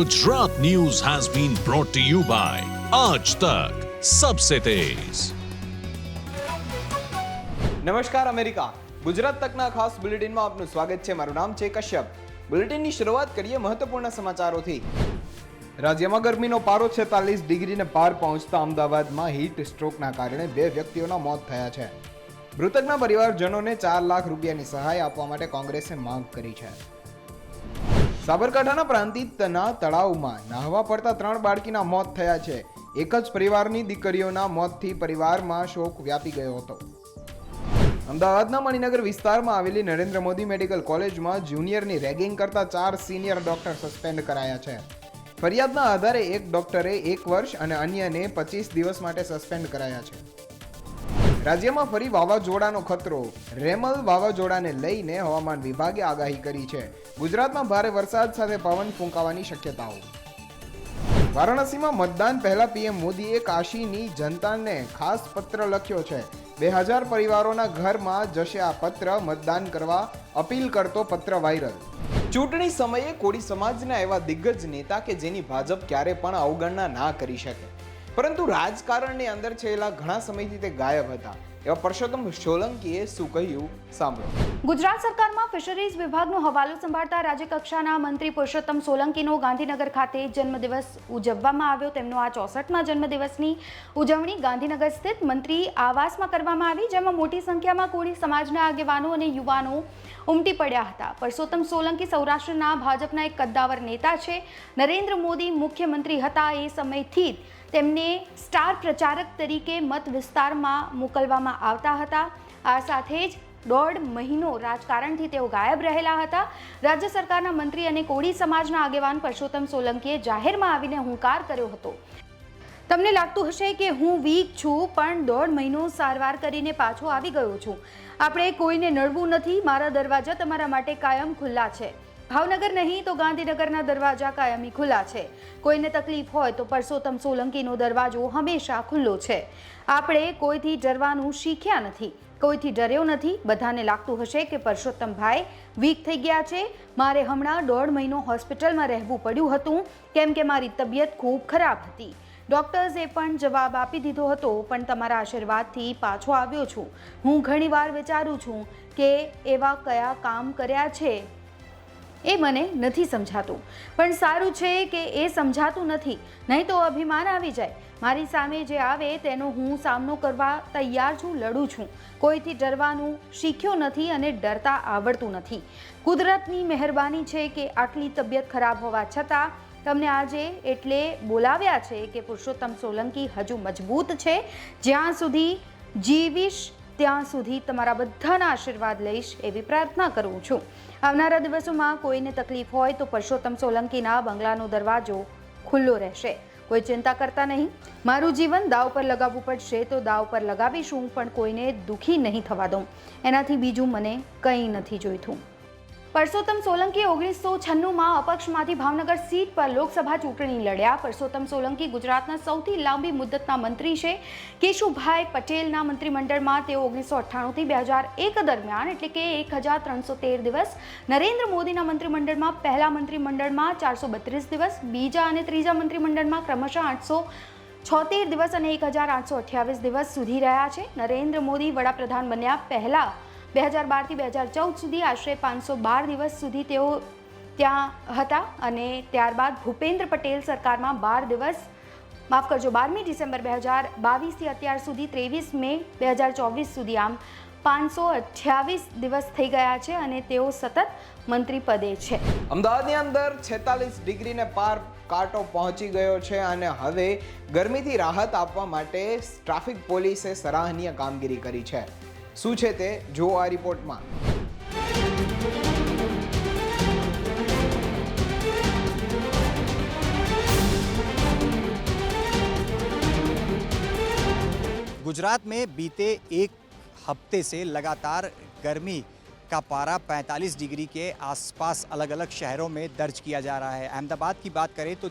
Gujarat News has been brought to you by Aaj Tak, सबसे तेज નમસ્કાર America Gujarat તકના ખાસ બુલેટિનમાં આપનું સ્વાગત છે મારું નામ છે કશ્યપ બુલેટિનની શરૂઆત કરીએ મહત્વપૂર્ણ સમાચારોથી રાજ્યમાં ગરમીનો પારો છેતાલીસ ડિગ્રીને પાર પહોંચતા અમદાવાદમાં હીટ સ્ટ્રોકના કારણે બે વ્યક્તિઓના મોત થયા છે મૃતકના પરિવારજનોને ચાર લાખ રૂપિયાની સહાય આપવા માટે કોંગ્રેસે માંગ કરી છે સાબરકાંઠાના પ્રાંતિતના તળાવમાં નાહવા પડતા ત્રણ બાળકીના મોત થયા છે. એક જ પરિવારની દીકરીઓના મોતથી પરિવારમાં શોક વ્યાપી ગયો હતો. અમદાવાદના મણિનગર વિસ્તારમાં આવેલી નરેન્દ્ર મોદી મેડિકલ કોલેજમાં જુનિયરની રેગિંગ કરતા ચાર સિનિયર ડોક્ટર સસ્પેન્ડ કરાયા છે. ફરિયાદના આધારે એક ડોક્ટરે એક વર્ષ અને અન્યને પચીસ દિવસ માટે સસ્પેન્ડ કરાયા છે. રાજ્યમાં ફરી વાવાઝોડાનો ખતરો. રેમલ વાવાઝોડાને લઈને હવામાન વિભાગે આગાહી કરી છે. ગુજરાતમાં ભારે વરસાદ સાથે પવન ફૂંકાવાની શક્યતાઓ. વારાણસીમાં મતદાન પહેલા પીએમ મોદીએ કાશીની જનતાને ખાસ પત્ર લખ્યો છે. બે હજાર પરિવારોના ઘરમાં જશે આ પત્ર, મતદાન કરવા અપીલ કરતો પત્ર વાયરલ. ચૂંટણી સમયે કોળી સમાજના એવા દિગ્ગજ નેતા કે જેની ભાજપ ક્યારે પણ અવગણના ના કરી શકે. પરંતુ રાજકારણની અંદર છેલ્લા ઘણા સમયથી તે ગાયબ હતા. એવા પરસોત્તમ સોલંકીએ શું કહ્યું? સાંભળો. ગુજરાત સરકારમાં ફિશરીઝ વિભાગનો હવાલો સંભાળતા રાજ્યકક્ષાના મંત્રી પુરુષોત્તમ સોલંકીનો ગાંધીનગર ખાતે જન્મદિવસ ઉજવવામાં આવ્યો. તેમનો આ ચોસઠમાં જન્મદિવસની ઉજવણી ગાંધીનગર સ્થિત મંત્રી આવાસમાં કરવામાં આવી, જેમાં મોટી સંખ્યામાં કોળી સમાજના આગેવાનો અને યુવાનો ઉમટી પડ્યા હતા. પરસોત્તમ સોલંકી સૌરાષ્ટ્રના ભાજપના એક કદ્દાવર નેતા છે. નરેન્દ્ર મોદી મુખ્યમંત્રી હતા. એ સમયથી જ તેમને સ્ટાર પ્રચારક તરીકે મત વિસ્તારમાં મોકલવામાં આવતા હતા. આ સાથે જ દોઢ મહિનો રાજકારણથી તેઓ ગાયબ રહેલા હતા. રાજ્ય સરકારના મંત્રી અને કોળી સમાજના આગેવાન પરસોત્તમ સોલંકીએ જાહેરમાં આવીને હુંકાર કર્યો હતો. તમને લાગતું હશે કે હું વીક છું, પણ દોઢ મહિનો સારવાર કરીને પાછો આવી ગયો છું. આપણે કોઈને નડવું નથી. મારા દરવાજા તમારા માટે કાયમ ખુલ્લા છે. ભાવનગર નહીં તો ગાંધીનગરના દરવાજા કાયમી ખુલ્લા છે. કોઈને તકલીફ હોય તો પરસોત્તમ સોલંકીનો દરવાજો હંમેશા ખુલ્લો છે. આપણે કોઈથી ડરવાનું શીખ્યા નથી. કોઈથી ડર્યો નથી. બધાને લાગતું હશે કે પરસોત્તમભાઈ વીક થઈ ગયા છે. મારે હમણાં દોઢ મહિનો હોસ્પિટલમાં રહેવું પડ્યું હતું. કેમ કે મારી તબિયત ખૂબ ખરાબ હતી. ડૉક્ટર્સે પણ જવાબ આપી દીધો હતો, પણ તમારા આશીર્વાદથી પાછો આવ્યો છું. હું ઘણીવાર વિચારું છું કે એવા કયા કામ કર્યા છે. એ મને નથી સમજાતું. પણ સારું છે કે એ સમજાતું નથી. નહીં તો અભિમાન આવી જાય. મારી સામે જે આવે તેનો હું સામનો કરવા તૈયાર છું, લડું છું. કોઈથી ડરવાનું શીખ્યો નથી અને ડરતા આવડતું નથી. કુદરતની મહેરબાની છે કે આટલી તબિયત ખરાબ હોવા છતાં તમને આજે એટલે બોલાવ્યા છે કે પુરુષોત્તમ સોલંકી હજુ મજબૂત છે. જ્યાં સુધી જીવીશ, ત્યાં સુધી તમારા બધાના આશીર્વાદ લઈશ એવી પ્રાર્થના કરું છું. આવનારા દિવસોમાં કોઈને તકલીફ હોય તો પરસોત્તમ સોલંકીના બંગલાનો દરવાજો ખુલ્લો રહેશે. કોઈ ચિંતા કરતા નહીં. મારું જીવન દાવ પર લગાવવું પડશે તો દાવ પર લગાવીશું, પણ કોઈને દુઃખી નહીં થવા દઉં. એનાથી બીજું મને કંઈ નથી જોઈતું. પરસોત્તમ સોલંકી ઓગણીસો છન્નુંમાં અપક્ષમાંથી ભાવનગર સીટ પર લોકસભા ચૂંટણી લડ્યા. પરસોત્તમ સોલંકી ગુજરાતના સૌથી લાંબી મુદ્દતના મંત્રી છે. કેશુભાઈ પટેલના મંત્રીમંડળમાં તેઓ ઓગણીસો અઠ્ઠાણુંથી બે હજાર એક દરમિયાન, એટલે કે એક હજાર ત્રણસો તેર દિવસ. નરેન્દ્ર મોદીના મંત્રીમંડળમાં પહેલા મંત્રીમંડળમાં ચારસો બત્રીસ દિવસ, બીજા અને ત્રીજા મંત્રીમંડળમાં ક્રમશઃ આઠસો છોતેર દિવસ અને એક હજાર આઠસો અઠ્યાવીસ દિવસ સુધી રહ્યા છે. નરેન્દ્ર મોદી વડાપ્રધાન બન્યા પહેલાં બે હજાર બારથી બે હજાર ચૌદ સુધી આશરે પાંચસો બાર દિવસ સુધી તેઓ ત્યાં હતા અને ત્યારબાદ ભૂપેન્દ્ર પટેલ સરકારમાં બાર દિવસ. માફ કરજો, બારમી ડિસેમ્બર બે હજાર બાવીસથી અત્યાર સુધી ત્રેવીસ મે બે હજાર ચોવીસ સુધી આમ પાંચસો અઠ્યાવીસ દિવસ થઈ ગયા છે અને તેઓ સતત મંત્રી પદે છે. અમદાવાદની અંદર છેતાલીસ ડિગ્રીને પાર કાંટો પહોંચી ગયો છે અને હવે ગરમીથી રાહત આપવા માટે ટ્રાફિક પોલીસે સરાહનીય કામગીરી કરી છે. શું છે તે જુઓ આ રિપોર્ટમાં गुजरात में बीते एक हफ्ते से लगातार गर्मी का पारा 45 डिग्री के आसपास अलग अलग शहरों में दर्ज किया जा रहा है अहमदाबाद की बात करें तो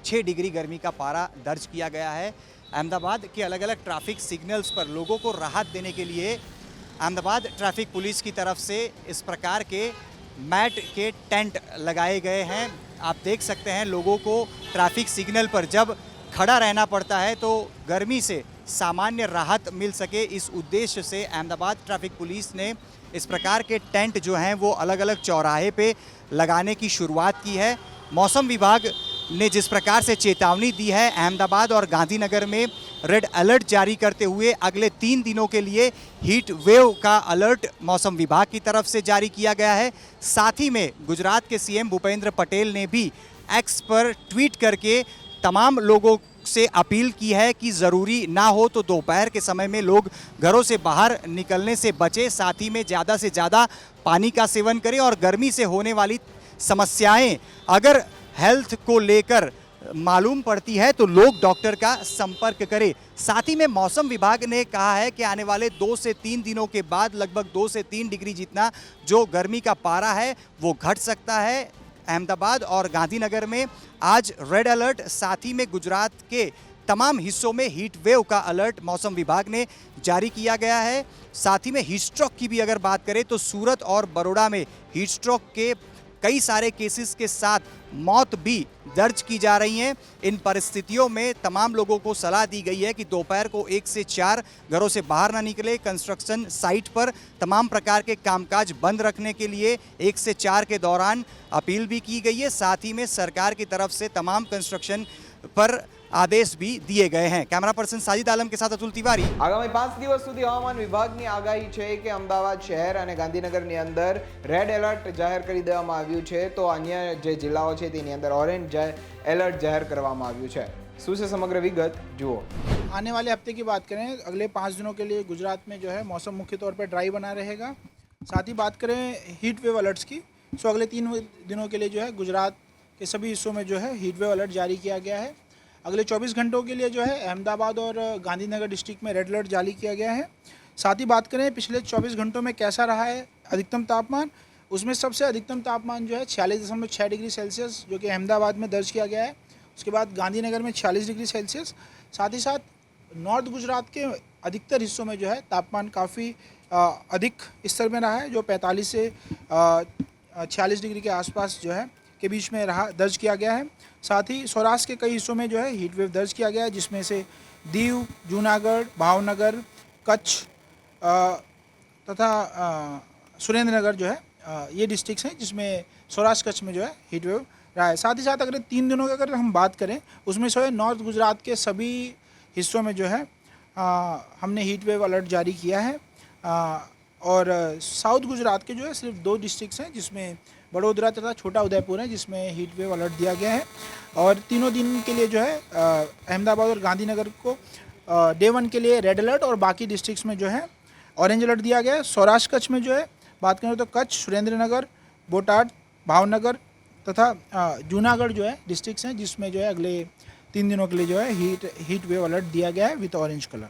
46.6 डिग्री गर्मी का पारा दर्ज किया गया है। अहमदाबाद के अलग अलग ट्रैफ़िक सिग्नल्स पर लोगों को राहत देने के लिए अहमदाबाद ट्रैफ़िक पुलिस की तरफ़ से इस प्रकार के मैट के टेंट लगाए गए हैं। आप देख सकते हैं लोगों को ट्रैफ़िक सिग्नल पर जब खड़ा रहना पड़ता है तो गर्मी से सामान्य राहत मिल सके। इस उद्देश्य से अहमदाबाद ट्रैफ़िक पुलिस ने इस प्रकार के टेंट जो हैं वो अलग अलग चौराहे पे लगाने की शुरुआत की है। मौसम विभाग ने जिस प्रकार से चेतावनी दी है अहमदाबाद और गांधीनगर में, रेड अलर्ट जारी करते हुए अगले तीन दिनों के लिए हीट वेव का अलर्ट मौसम विभाग की तरफ़ से जारी किया गया है। साथ ही में गुजरात के सीएम भूपेंद्र पटेल ने भी एक्स पर ट्वीट करके तमाम लोगों से अपील की है कि ज़रूरी ना हो तो दोपहर के समय में लोग घरों से बाहर निकलने से बचे, साथ ही में ज़्यादा से ज़्यादा पानी का सेवन करें और गर्मी से होने वाली समस्याएँ अगर हेल्थ को लेकर मालूम पड़ती है तो लोग डॉक्टर का संपर्क करें। साथ ही में मौसम विभाग ने कहा है कि आने वाले दो से तीन दिनों के बाद, लगभग दो से तीन डिग्री जितना जो गर्मी का पारा है, वो घट सकता है। अहमदाबाद और गांधीनगर में आज रेड अलर्ट साथ ही में गुजरात के तमाम हिस्सों में हीट वेव का अलर्ट मौसम विभाग ने जारी किया गया है। साथ ही में हीट स्ट्रोक की भी अगर बात करें तो सूरत और बड़ोड़ा में हीट स्ट्रोक के कई सारे केसेस के साथ मौत भी दर्ज की जा रही हैं। इन परिस्थितियों में तमाम लोगों को सलाह दी गई है कि दोपहर को एक से चार घरों से बाहर ना निकले। कंस्ट्रक्शन साइट पर तमाम प्रकार के कामकाज बंद रखने के लिए एक से चार के दौरान अपील भी की गई है। साथ ही में सरकार की तरफ़ से तमाम कंस्ट्रक्शन पर आदेश भी दिए गए हैं कैमरा पर्सन साजिद आलम के साथ अतुल तिवारी આગામી પાંચ દિવસ સુધી હવામાન વિભાગની આગાહી છે કે અમદાવાદ શહેર અને ગાંધીનગરની અંદર રેડ એલર્ટ જાહેર કરી દેવામાં આવ્યું છે તો અન્ય જે જિલ્લાઓ છે તેની અંદર ઓરેન્જ એલર્ટ જાહેર કરવામાં આવ્યું છે શું છે સમગ્ર વિગત જુઓ आने वाले हफ्ते की बात करें अगले पाँच दिनों के लिए गुजरात में जो है मौसम मुख्य तौर पर ड्राई बना रहेगा साथ ही बात करें हीट वेव अलर्ट्स की सो अगले तीन दिनों के लिए जो है गुजरात के सभी हिस्सों में जो है हीट वेव अलर्ट जारी किया गया है अगले 24 घंटों के लिए जो है अहमदाबाद और गांधीनगर डिस्ट्रिक्ट में रेड अलर्ट जारी किया गया है। साथ ही बात करें, पिछले 24 घंटों में कैसा रहा है अधिकतम तापमान? उसमें सबसे अधिकतम तापमान जो है छियालीस दशमलव छः डिग्री सेल्सियस, जो कि अहमदाबाद में दर्ज किया गया है। उसके बाद गांधीनगर में छियालीस डिग्री सेल्सियस। साथ ही साथ नॉर्थ गुजरात के अधिकतर हिस्सों में जो है तापमान काफ़ी अधिक स्तर में रहा है, जो 45 से छियालीस डिग्री के आसपास जो है के बीच में रहा दर्ज किया गया है। साथ ही सौराष्ट्र के कई हिस्सों में जो है हीट वेव दर्ज किया गया है जिसमें से दीव जूनागढ़ भावनगर कच्छ तथा सुरेंद्रनगर जो है अ, ये डिस्ट्रिक्ट्स हैं जिसमें सौराष्ट्र कच्छ में जो है हीट वेव रहा है। साथ ही साथ अगर तीन दिनों की अगर हम बात करें उसमें से नॉर्थ गुजरात के सभी हिस्सों में जो है अ, हमने हीट वेव अलर्ट जारी किया है। अ, और साउथ गुजरात के जो है सिर्फ़ दो डिस्ट्रिक्ट्स हैं जिसमें बड़ोदरा तथा छोटा उदयपुर है, जिसमें हीट वेव अलर्ट दिया गया है। और तीनों दिन के लिए जो है अहमदाबाद और गांधीनगर को डे वन के लिए रेड अलर्ट और बाकी डिस्ट्रिक्ट्स में जो है ऑरेंज अलर्ट दिया गया है। सौराष्ट्र कच्छ में जो है, बात करें तो कच्छ, सुरेंद्रनगर, बोटाड, भावनगर तथा जूनागढ़ जो है डिस्ट्रिक्ट्स हैं, जिसमें जो है अगले तीन दिनों के लिए जो है हीट हीट वेव अलर्ट दिया गया है विथ ऑरेंज कलर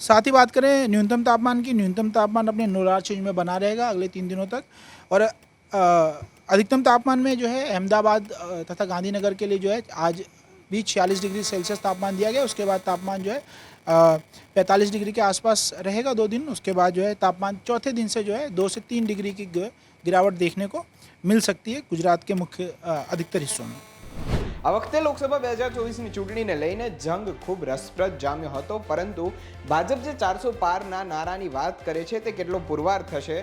साथ ही बात करें, न्यूनतम तापमान की, न्यूनतम तापमान अपने नोरार चेंज में बना रहेगा अगले तीन दिनों तक। और अधिकतम तापमान में जो है, अहमदाबाद तथा गांधीनगर के लिए जो है, आज भी छियालीस डिग्री सेल्सियस तापमान दिया गया। उसके बाद तापमान जो है पैंतालीस डिग्री के आसपास रहेगा दो दिन। उसके बाद जो है, तापमान चौथे दिन से जो है, दो से तीन डिग्री की गिरावट देखने को मिल सकती है गुजरात के मुख्य अधिकतर हिस्सों में। આ વખતે લોકસભા બે હજાર ચોવીસની ચૂંટણીને લઈને જંગ ખૂબ રસપ્રદ જામ્યો હતો, પરંતુ ભાજપ જે ચારસો પારના નારાની વાત કરે છે તે કેટલો પુરવાર થશે,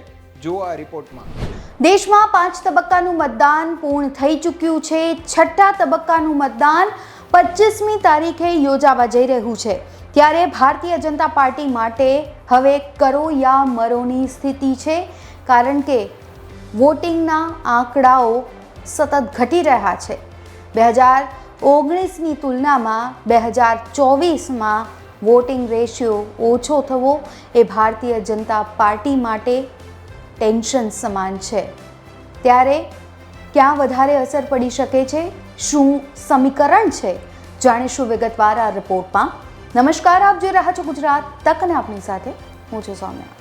જુઓ આ રિપોર્ટમાં. દેશમાં પાંચ તબક્કાનું મતદાન પૂર્ણ થઈ ચૂક્યું છે. છઠ્ઠા તબક્કાનું મતદાન પચીસમી તારીખે યોજાવા જઈ રહ્યું છે. ત્યારે ભારતીય જનતા પાર્ટી માટે હવે કરો યા મરોની સ્થિતિ છે, કારણ કે વોટિંગના આંકડાઓ સતત ઘટી રહ્યા છે. બે હજાર ઓગણીસની તુલનામાં બે હજાર ચોવીસમાં વોટિંગ રેશિયો ઓછો થવો એ ભારતીય જનતા પાર્ટી માટે ટેન્શન સમાન છે. ત્યારે ક્યાં વધારે અસર પડી શકે છે? શું સમીકરણ છે? જાણીશું વિગતવાર આ રિપોર્ટમાં. નમસ્કાર, આપ જોઈ રહ્યા છો ગુજરાત તકને આપણી સાથે હું છું સૌમ્યા.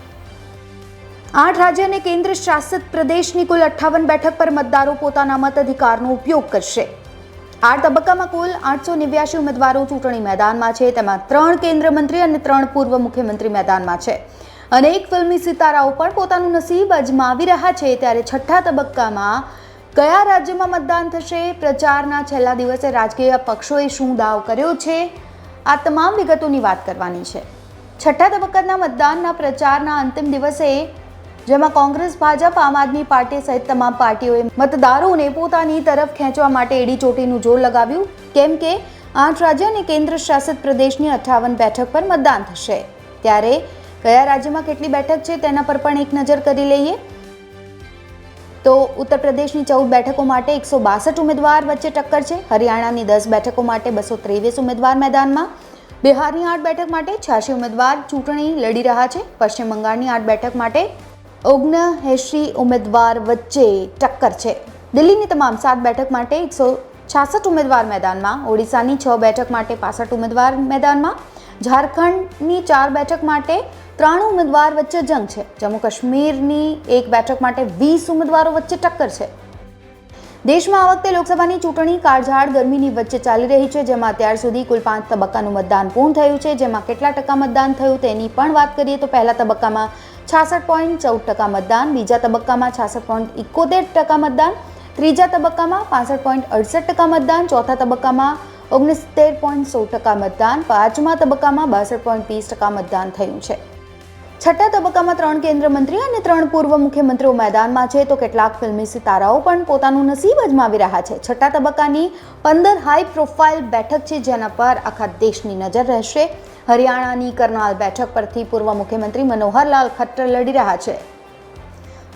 આઠ રાજ્ય અને કેન્દ્ર શાસિત પ્રદેશની કુલ અઠ્ઠાવન બેઠક પર મતદારો પોતાના મતાધિકારનો ઉપયોગ કરશે. આઠ તબક્કામાં કુલ આઠસો નેવ્યાસી ઉમેદવારો ચૂંટણી મેદાનમાં છે. તેમાં ત્રણ કેન્દ્ર મંત્રી અને ત્રણ પૂર્વ મુખ્યમંત્રી મેદાનમાં છે. અનેક ફિલ્મી સિતારાઓ પણ પોતાનું નસીબ અજમાવી રહ્યા છે. ત્યારે છઠ્ઠા તબક્કામાં કયા રાજ્યમાં મતદાન થશે? પ્રચારના છેલ્લા દિવસે રાજકીય પક્ષોએ શું દાવ કર્યો છે? આ તમામ વિગતોની વાત કરવાની છે. છઠ્ઠા તબક્કાના મતદાનના પ્રચારના અંતિમ દિવસે જેમાં કોંગ્રેસ, ભાજપ, આમ આદમી પાર્ટી સહિત તમામ પાર્ટીઓએ મતદારોને પોતાની તરફ ખેંચવા માટે એડી ચોટીનું જોર લગાવ્યું. કેમ કે આઠ રાજ્ય અને કેન્દ્ર શાસિત પ્રદેશની અઠ્ઠાવન બેઠક પર મતદાન થશે. ત્યારે કયા રાજ્યમાં કેટલી બેઠક છે તેના પર પણ એક નજર કરી લઈએ. તો ઉત્તર પ્રદેશની ચૌદ બેઠકો માટે એકસો બાસઠ ઉમેદવાર વચ્ચે ટક્કર છે. હરિયાણાની દસ બેઠકો માટે બસો ત્રેવીસ ઉમેદવાર મેદાનમાં. બિહારની આઠ બેઠક માટે છ્યાસી ઉમેદવાર ચૂંટણી લડી રહ્યા છે. પશ્ચિમ બંગાળની આઠ બેઠક માટે ઓગણએંશી ઉમેદવાર વચ્ચે ટક્કર છે. દિલ્હીની તમામ સાત બેઠક માટે એકસો છાસઠ ઉમેદવાર મેદાનમાં, ઓડિશાની છ બેઠક માટે પાસઠ ઉમેદવાર મેદાનમાં, ઝારખંડની ચાર બેઠક માટે ત્રણ ઉમેદવાર વચ્ચે જંગ છે. જમ્મુ કાશ્મીરની એક બેઠક માટે વીસ ઉમેદવારો વચ્ચે ટક્કર છે. દેશમાં આ વખતે લોકસભાની ચૂંટણી કાળઝાળ ગરમીની વચ્ચે ચાલી રહી છે, જેમાં અત્યાર સુધી કુલ પાંચ તબક્કાનું મતદાન પૂર્ણ થયું છે, જેમાં કેટલા ટકા મતદાન થયું તેની પણ વાત કરીએ તો પહેલા તબક્કામાં છાસઠ પોઈન્ટ ચૌદ ટકા મતદાન, બીજા તબક્કામાં છાસઠ પોઈન્ટ ઇકોતેર ટકા મતદાન, ત્રીજા તબક્કામાં પાસઠ પોઈન્ટ અડસઠ ટકા મતદાન, ચોથા તબક્કામાં ઓગણસિત્તેર પોઈન્ટ સોળ ટકા મતદાન, પાંચમા તબક્કામાં બાસઠ પોઈન્ટ વીસ ટકા મતદાન થયું છે. છઠ્ઠા તબક્કામાં ત્રણ કેન્દ્ર મંત્રી અને ત્રણ પૂર્વ મુખ્યમંત્રીઓ મેદાનમાં છે. તો કેટલાક ફિલ્મી સિતારાઓ પણ પોતાનું નસીબ અજમાવી રહ્યા છે. છઠ્ઠા તબક્કાની પંદર હાઈ પ્રોફાઇલ બેઠક છે જેના પર આખા દેશની નજર રહેશે. હરિયાણાની કરનાલ બેઠક પરથી પૂર્વ મુખ્યમંત્રી મનોહરલાલ ખટ્ટર લડી રહ્યા છે.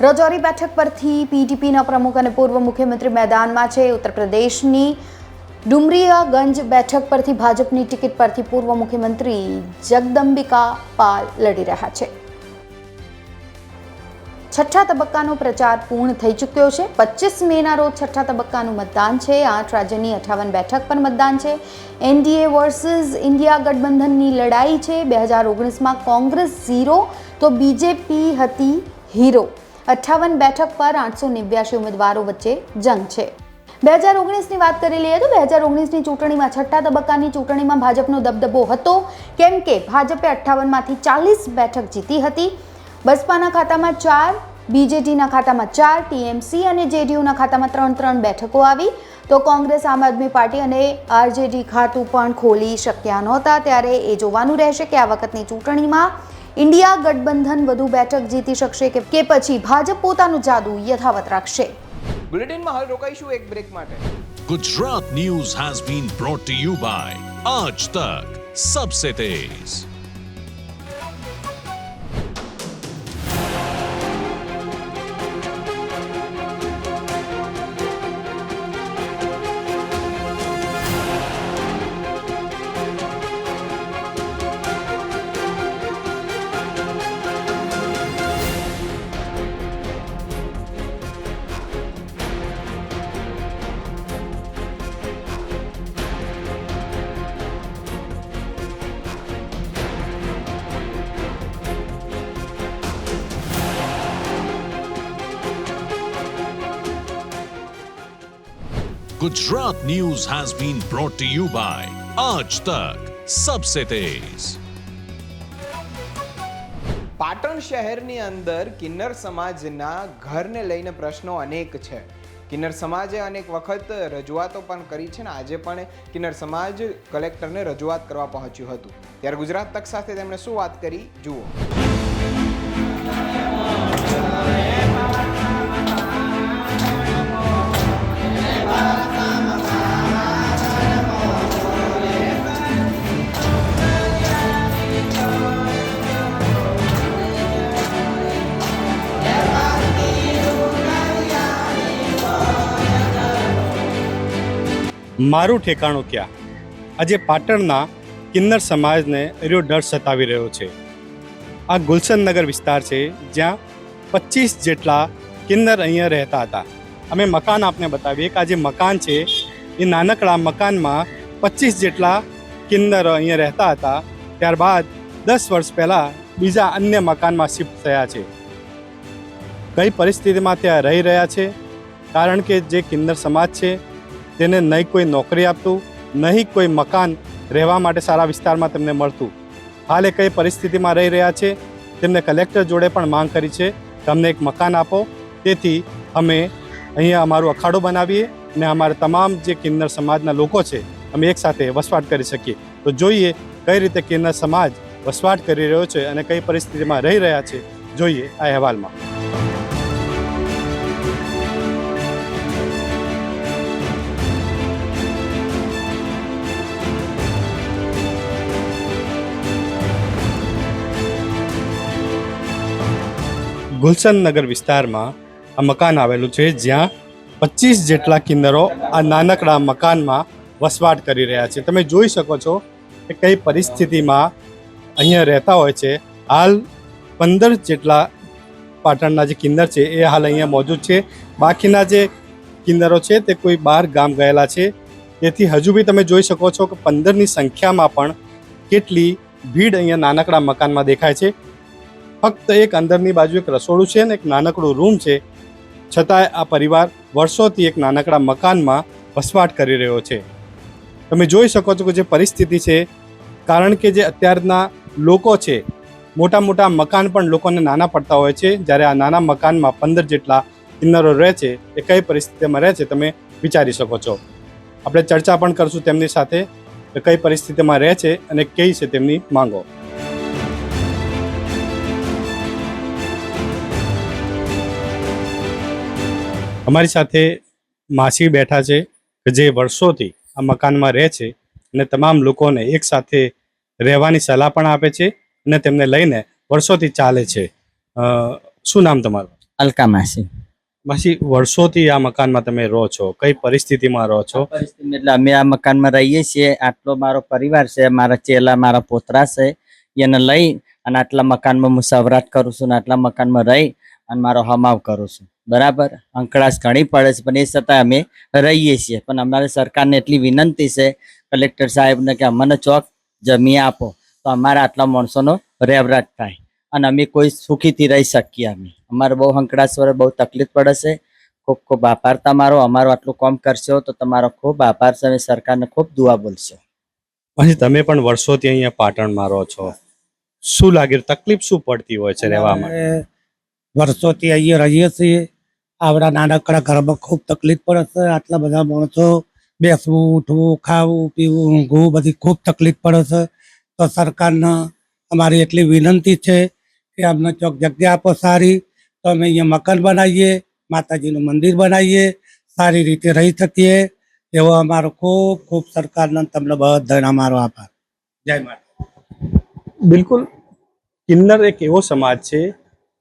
રજૌરી બેઠક પરથી પીડીપીના પ્રમુખ અને પૂર્વ મુખ્યમંત્રી મેદાનમાં છે. ઉત્તર પ્રદેશની ડુમરિયાગંજ બેઠક પરથી ભાજપની ટિકિટ પરથી પૂર્વ મુખ્યમંત્રી જગદંબિકા પાલ લડી રહ્યા છે. છઠ્ઠા તબક્કાનો પ્રચાર પૂર્ણ થઈ ચૂક્યો છે. પચીસ મેના રોજ છઠ્ઠા તબક્કાનું મતદાન છે. આઠ રાજ્યની અઠાવન બેઠક પર મતદાન છે. એનડીએ વર્સિસ ઇન્ડિયા ગઠબંધનની લડાઈ છે. બે હજાર ઓગણીસમાં કોંગ્રેસ ઝીરો, તો બીજેપી હતી હીરો. અઠ્ઠાવન બેઠક પર આઠસો નેવ્યાસી ઉમેદવારો વચ્ચે જંગ છે. બે હજાર ઓગણીસની વાત કરી લઈએ તો બે હજાર ઓગણીસની ચૂંટણીમાં છઠ્ઠા તબક્કાની ચૂંટણીમાં ભાજપનો દબદબો હતો. કેમ કે ભાજપે અઠ્ઠાવનમાંથી ચાલીસ બેઠક જીતી હતી. બસપાના ખાતામાં ચાર, બીજેડીના ખાતામાં ચાર, ટીએમસી અને જેડીયુના ખાતામાં ત્રણ ત્રણ બેઠકો આવી. તો કોંગ્રેસ, આમ આદમી પાર્ટી અને આરજેડી ખાતું પણ ખોલી શક્યા નહોતા. ત્યારે એ જોવાનું રહેશે કે આ વખતની ચૂંટણીમાં ઇન્ડિયા ગઠબંધન વધુ બેઠક જીતી શકશે કે પછી ભાજપ પોતાનું જાદુ યથાવત રાખશે? બુલેટિનમાં હાલ રોકાઈશું એક બ્રેક માટે Gujarat News has been brought to you by Aaj Tak Sabse Tez. Gujarat news has been brought to you by આજ તક સબસે તેઝ પાટણ શહેરની અંદર કિન્નર સમાજના ઘરને લઈને પ્રશ્નો અનેક છે. કિન્નર સમાજે અનેક વખત રજૂઆતો પણ કરી છે ને આજે પણ કિન્નર સમાજ કલેક્ટરને રજૂઆત કરવા પહોંચ્યું હતું. ત્યારે ગુજરાત તક સાથે તેમણે શું વાત કરી? જુઓ. મારું ઠેકાણું ક્યાં? આજે પાટણના કિન્નર સમાજને એરો ડર સતાવી રહ્યો છે. આ ગુલશનનગર વિસ્તાર છે, જ્યાં પચીસ જેટલા કિન્નર અહીંયા રહેતા હતા. અમે મકાન આપને બતાવીએ કે આ જે મકાન છે, એ નાનકડા મકાનમાં પચીસ જેટલા કિન્નર અહીંયા રહેતા હતા. ત્યારબાદ દસ વર્ષ પહેલાં બીજા અન્ય મકાનમાં શિફ્ટ થયા છે. કઈ પરિસ્થિતિમાં ત્યાં રહી રહ્યા છે? કારણ કે જે કિન્નર સમાજ છે તેને નહીં કોઈ નોકરી આપતું, નહીં કોઈ મકાન રહેવા માટે સારા વિસ્તારમાં તેમને મળતું. હાલે કઈ પરિસ્થિતિમાં રહી રહ્યા છે, તેમને કલેક્ટર જોડે પણ માંગ કરી છે, તમને એક મકાન આપો, તેથી અમે અહીંયા અમારું અખાડું બનાવીએ અને અમારા તમામ જે કિન્નર સમાજના લોકો છે, અમે એકસાથે વસવાટ કરી શકીએ. તો જોઈએ કઈ રીતે કિન્નર સમાજ વસવાટ કરી રહ્યો છે અને કઈ પરિસ્થિતિમાં રહી રહ્યા છે, જોઈએ આ અહેવાલમાં. ગુલશન નગર વિસ્તારમાં આ મકાન આવેલું છે, જ્યાં પચીસ જેટલા કિન્નરો આ નાનકડા મકાનમાં વસવાટ કરી રહ્યા છે. તમે જોઈ શકો છો કે કઈ પરિસ્થિતિમાં અહીંયા રહેતા હોય છે. હાલ પંદર જેટલા પાટણના જે કિન્નર છે, એ હાલ અહીંયા મોજૂદ છે. બાકીના જે કિન્નરો છે, તે કોઈ બહાર ગામ ગયેલા છે. તેથી હજુ બી તમે જોઈ શકો છો કે પંદરની સંખ્યામાં પણ કેટલી ભીડ અહીંયા નાનકડા મકાનમાં દેખાય છે. ફક્ત એક અંદરની બાજુ એક રસોડું છે ને એક નાનકડું રૂમ છે. છતાંય આ પરિવાર વર્ષોથી એક નાનકડા મકાનમાં વસવાટ કરી રહ્યો છે. તમે જોઈ શકો છો કે જે પરિસ્થિતિ છે, કારણ કે જે અત્યારના લોકો છે, મોટા મોટા મકાન પણ લોકોને નાના પડતા હોય છે. જ્યારે આ નાના મકાનમાં પંદર જેટલા કિન્નરો રહે છે, એ કઈ પરિસ્થિતિમાં રહે છે તમે વિચારી શકો છો. આપણે ચર્ચા પણ કરશું તેમની સાથે કઈ પરિસ્થિતિમાં રહે છે અને કઈ છે તેમની માંગો. અમારી સાથે માસી બેઠા છે કે જે વર્ષોથી આ મકાનમાં રહે છે અને તમામ લોકોને એક સાથે રહેવાની સલાહ પણ આપે છે અને તેમને લઈને વર્ષોથી ચાલે છે. શું નામ તમારું? અલકા માસી. માસી વર્ષોથી આ મકાનમાં તમે રહો છો. કઈ પરિસ્થિતિમાં રહો છો? એટલે અમે આ મકાનમાં રહીએ છીએ. આટલો મારો પરિવાર છે મારા ચેલા મારા પોતરા છે. એને લઈ અને આટલા મકાનમાં હું સવરાટ કરું છું અને આટલા મકાનમાં રહી અને મારો હમાવ કરું છું. બરાબર? અંકડાશ ઘણી પડે છે પણ એ છતાં અમે રહીએ છીએ. પણ અમારે સરકારને એટલી વિનંતી છે કલેક્ટર સાહેબને કે અમને ચોક જમી આપો તો અમારા આટલા માણસોનો રેવરાટ થાય. અને અમે કોઈ સુખીથી રહી શકીએ અમે. અમારે બહુ હંકડાશ વડે બહુ તકલીફ પડે છે. ખૂબ ખૂબ આભાર તમારો. અમારો આટલું કામ કરશો તો તમારો ખૂબ આભાર છે. અને સરકારને ખૂબ દુઆ બોલશો. પછી તમે પણ વર્ષોથી અહીંયા પાટણમાં રહો છો. શું લાગે તકલીફ શું પડતી હોય છે રહેવામાં માટે વર્ષોથી અહીંયા રહીએ છીએ. આવડા નાનકડા ઘરમાં ખૂબ તકલીફ પડે છે. આટલા બધા માણસો બેસવું, ઉઠવું, ખાવું, પીવું, ઊંઘવું બધી ખૂબ તકલીફ પડે છે. તો સરકારને અમારી એટલી વિનંતી છે કે અમને ચોક જગ્યા આપો સારી. તો અમે અહીંયા મકાન બનાવીએ, માતાજીનું મંદિર બનાવીએ, સારી રીતે રહી શકીએ. એવો અમારો ખૂબ ખૂબ સરકારનો તમને બધાને અમારો આભાર. જય માતા બિલકુલ. કિન્નર એક એવો સમાજ છે,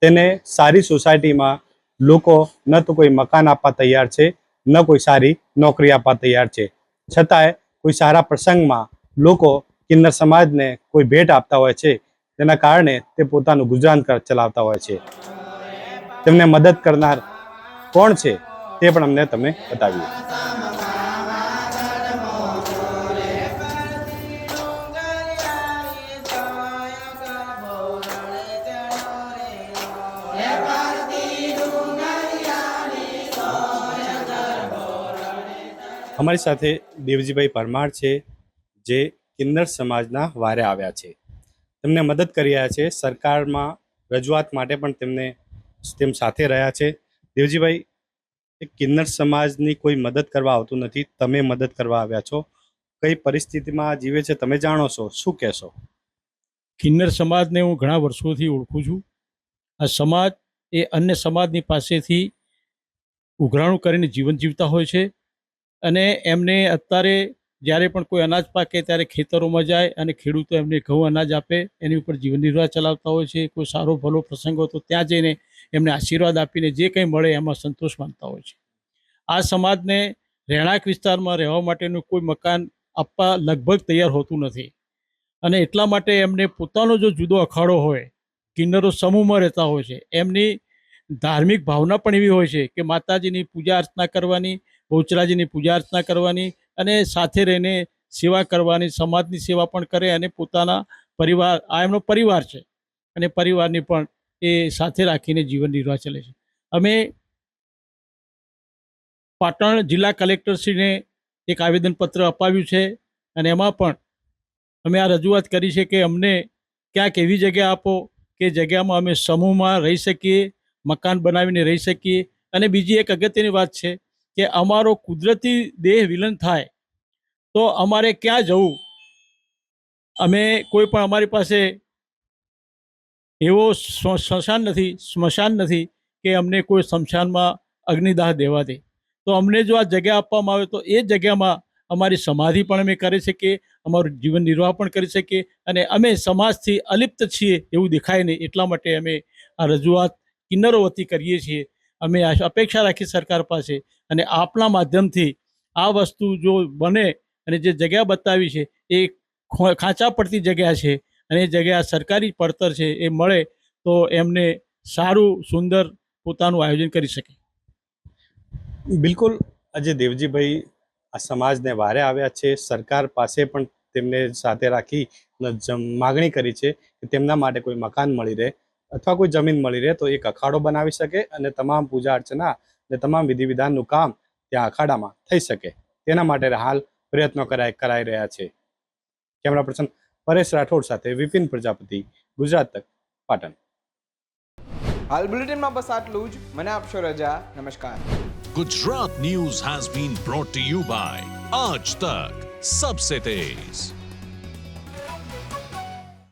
તેને સારી સોસાયટીમાં લોકો ન તો કોઈ મકાન આપવા તૈયાર છે, ન કોઈ સારી નોકરી આપવા તૈયાર છે. છતાંય કોઈ સારા પ્રસંગમાં લોકો કિન્નર સમાજને કોઈ ભેટ આપતા હોય છે, તેના કારણે તે પોતાનું ગુજરાન ચલાવતા હોય છે. તેમને મદદ કરનાર કોણ છે તે પણ અમને તમે બતાવીએ. અમારી સાથે દેવજીભાઈ પરમાર છે, જે કિન્નર સમાજના વારે આવ્યા છે. તેમને મદદ કરી રહ્યા છે, સરકારમાં રજૂઆત માટે પણ તેમને તેમ સાથે રહ્યા છે. દેવજીભાઈ એ કિન્નર સમાજની કોઈ મદદ કરવા આવતું નથી, તમે મદદ કરવા આવ્યા છો. કઈ પરિસ્થિતિમાં જીવે છે, તમે જાણો છો, શું કહેશો? કિન્નર સમાજને હું ઘણા વર્ષોથી ઓળખું છું. આ સમાજ એ અન્ય સમાજની પાસેથી ઉઘરાણું કરીને જીવન જીવતા હોય છે. અને એમને અત્યારે જ્યારે પણ કોઈ અનાજ પાકે ત્યારે ખેતરોમાં જાય અને ખેડૂતો એમને ઘઉં અનાજ આપે, એની ઉપર જીવન નિર્વાહ ચલાવતા હોય છે, કોઈ સારો ભલો પ્રસંગ હોય તો ત્યાં જઈને એમને આશીર્વાદ આપીને જે કંઈ મળે એમાં સંતોષ માનતા હોય છે. આ સમાજને રહેણાંક વિસ્તારમાં રહેવા માટેનું કોઈ મકાન આપવા લગભગ તૈયાર હોતું નથી. અને એટલા માટે એમને પોતાનો જો જુદો અખાડો હોય, કિન્નરો સમૂહમાં રહેતા હોય છે, એમની ધાર્મિક ભાવના પણ એવી હોય છે કે માતાજીની પૂજા અર્ચના કરવાની બહુચરાજીની પૂજા અર્ચના કરવાની અને સાથે રહીને સેવા કરવાની, સમાજની સેવા પણ કરે અને પોતાના પરિવાર, આ એમનો પરિવાર છે. અને પરિવારની પણ એ સાથે રાખીને જીવન નિર્વાહ ચલે છે. અમે પાટણ જિલ્લા કલેક્ટરશ્રીને એક આવેદનપત્ર અપાવ્યું છે અને એમાં પણ અમે આ રજૂઆત કરી છે કે અમને ક્યાંક એવી જગ્યા આપો કે જગ્યામાં અમે સમૂહમાં રહી શકીએ, મકાન બનાવીને રહી શકીએ અને બીજી એક અગત્યની વાત છે કે અમારો કુદરતી દેહ વિલન થાય, તો અમારે ક્યાં જવું? અમે કોઈ પણ અમારી પાસે એવો સ્મ- સ્મશાન નથી સ્મશાન નથી કે અમને કોઈ સ્મશાનમાં અગ્નિદાહ દેવા દે. તો અમને જો આ જગ્યા આપવામાં આવે તો એ જગ્યામાં અમારી સમાધિ પણ અમે કરી શકીએ, અમારું જીવન નિર્વાહ પણ કરી શકીએ અને અમે સમાજથી અલિપ્ત છીએ એવું દેખાય નહીં એટલા માટે અમે આ રજૂઆત કિન્નરો વતી કરીએ છીએ. અમે અપેક્ષા રાખી સરકાર પાસે અને આપના માધ્યમથી આ વસ્તુ જો બને અને જે જગ્યા બતાવી છે, એ ખાંચા પડતી જગ્યા છે અને એ જગ્યા સરકારી પડતર છે, એ મળે તો એમને સારું, સુંદર પોતાનું આયોજન કરી શકે. બિલકુલ. આજે દેવજીભાઈ આ સમાજને વારે આવ્યા છે, સરકાર પાસે પણ તેમને સાથે રાખી માગણી કરી છે કે તેમના માટે કોઈ મકાન મળી રહે. અથવા કોઈ જમીન મળી રહે તો એક અખાડો બનાવી શકે અને તમામ પૂજા અર્ચના અને તમામ વિધિ વિધાનનું કામ ત્યાં અખાડામાં થઈ શકે. તેના માટે હાલ પ્રયત્નો કરાય કરાઈ રહ્યા છે. કેમેરા પર્સન પરેશ રાઠોડ સાથે વિપિન પ્રજાપતિ ગુજરાત તક પાટણ. હાલ બુલેટિનમાં બસ આટલું જ. મને આપશો રજા. નમસ્કાર. Gujarat news has been brought to you by Aaj Tak Sabse Tez